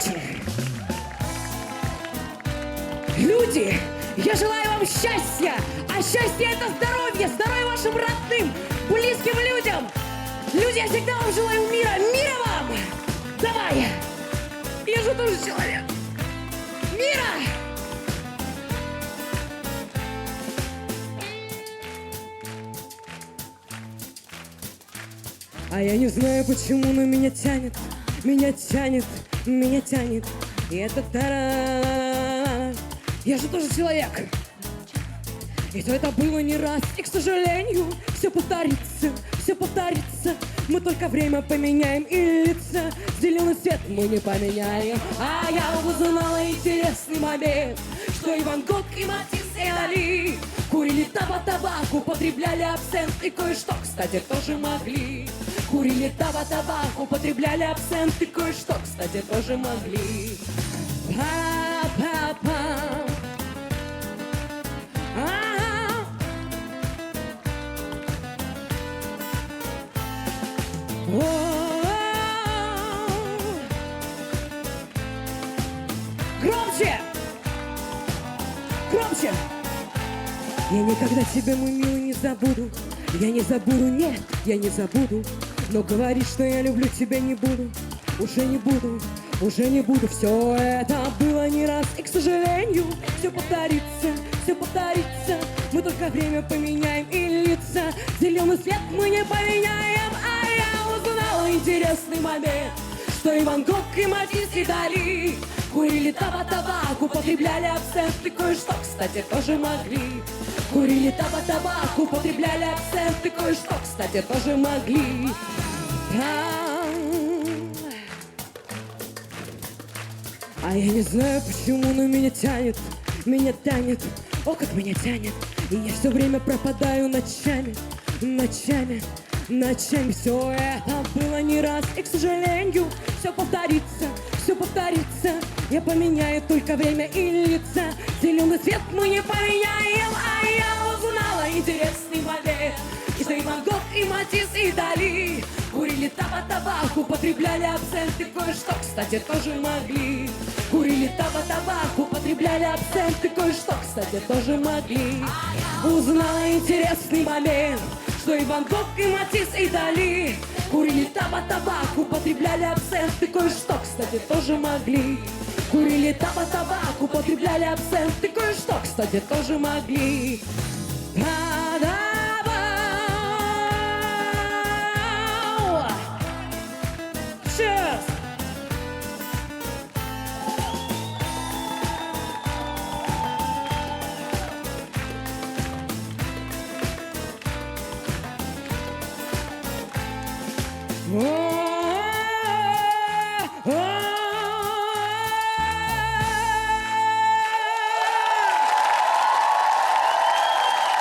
встречи! Люди, я желаю вам счастья! А счастье – это здоровье! Здоровье вашим родным, близким людям! Люди, я всегда вам желаю мира! Мира вам! Давай! Я же тоже человек! Мира! А я не знаю, почему, на меня тянет меня тянет, меня тянет. И это тара Я же тоже человек. И то это было не раз, и, к сожалению, все повторится, все повторится. Мы только время поменяем и лица. Зеленый свет мы не поменяем. А я узнала интересный момент, что Иван Гог и Матис и Дали Курили таба-табак, употребляли абсент И кое-что, кстати, тоже могли Курили таба-табак, употребляли абсент И кое-что, кстати, тоже могли Па-па-па. Громче! Громче! Я никогда тебя, мой милый, не забуду Я не забуду, нет, я не забуду Но говорить, что я люблю тебя не буду Уже не буду, уже не буду. Все это было не раз И, к сожалению, все повторится Все повторится. Мы только время поменяем и лица Зеленый свет мы не поменяем. А я узнала интересный момент Что Иван Гог и Матис и Дали Курили таба-табак, употребляли абсент И кое-что, кстати, тоже могли Курили таба-табак, употребляли абсент И кое-что, кстати, тоже могли Там. А я не знаю почему, но меня тянет, меня тянет, о, как меня тянет. И я все время пропадаю ночами, ночами, ночами. Все это было не раз, и, к сожалению, все повторится, все повторится. Я поменяю только время и лица. Зеленый цвет мы не поменяем, а я узнала интересный момент. Что Иван Гог и Матис и Дали Курили таба-табак, употребляли абсент И кое-что, кстати, тоже могли Курили таба-табак, употребляли абсент И кое-что, кстати, тоже могли Узнала интересный момент Что Иван Гог и Матис и Дали Курили таба-табак, употребляли абсент И кое-что, кстати, тоже могли. Курили таба-табак, употребляли абсент. И кое-что, кстати, тоже могли! О,